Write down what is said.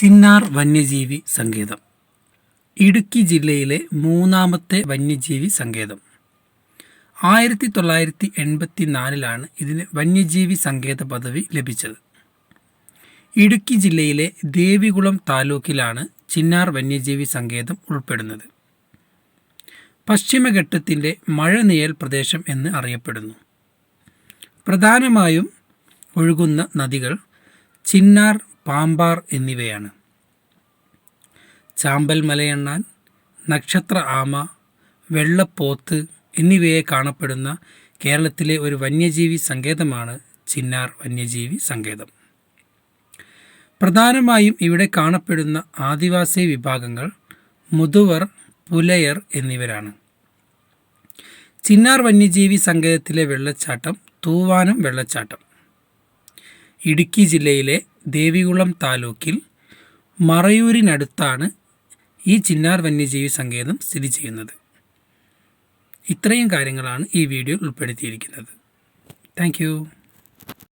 ചിന്നാർ വന്യജീവി സങ്കേതം. ഇടുക്കി ജില്ലയിലെ മൂന്നാമത്തെ വന്യജീവി സങ്കേതം. ആയിരത്തി തൊള്ളായിരത്തി എൺപത്തി നാലിലാണ് ഇതിന് വന്യജീവി സങ്കേത പദവി ലഭിച്ചത്. ഇടുക്കി ജില്ലയിലെ ദേവികുളം താലൂക്കിലാണ് ചിന്നാർ വന്യജീവി സങ്കേതം ഉൾപ്പെടുന്നത്. പശ്ചിമഘട്ടത്തിന്റെ മഴനിഴൽ പ്രദേശം എന്ന് അറിയപ്പെടുന്നു. പ്രധാനമായും ഒഴുകുന്ന നദികൾ ചിന്നാർ പാമ്പാർ എന്നിവയാണ്. ചാമ്പൽ മലയണ്ണാൻ നക്ഷത്ര ആമ വെള്ളപ്പോത്ത് എന്നിവയെ കാണപ്പെടുന്ന കേരളത്തിലെ ഒരു വന്യജീവി സങ്കേതമാണ് ചിന്നാർ വന്യജീവി സങ്കേതം. പ്രധാനമായും ഇവിടെ കാണപ്പെടുന്ന ആദിവാസി വിഭാഗങ്ങൾ മുതുവർ പുലയർ എന്നിവരാണ്. ചിന്നാർ വന്യജീവി സങ്കേതത്തിലെ വെള്ളച്ചാട്ടം തൂവാനം വെള്ളച്ചാട്ടം. ഇടുക്കി ജില്ലയിലെ ദേവികുളം താലൂക്കിൽ മറയൂരിനടുത്താണ് ഈ ചിന്നാർ വന്യജീവി സങ്കേതം സ്ഥിതി ചെയ്യുന്നത്. ഇത്രയും കാര്യങ്ങളാണ് ഈ വീഡിയോയിൽ ഉൾപ്പെടുത്തിയിരിക്കുന്നത്. താങ്ക്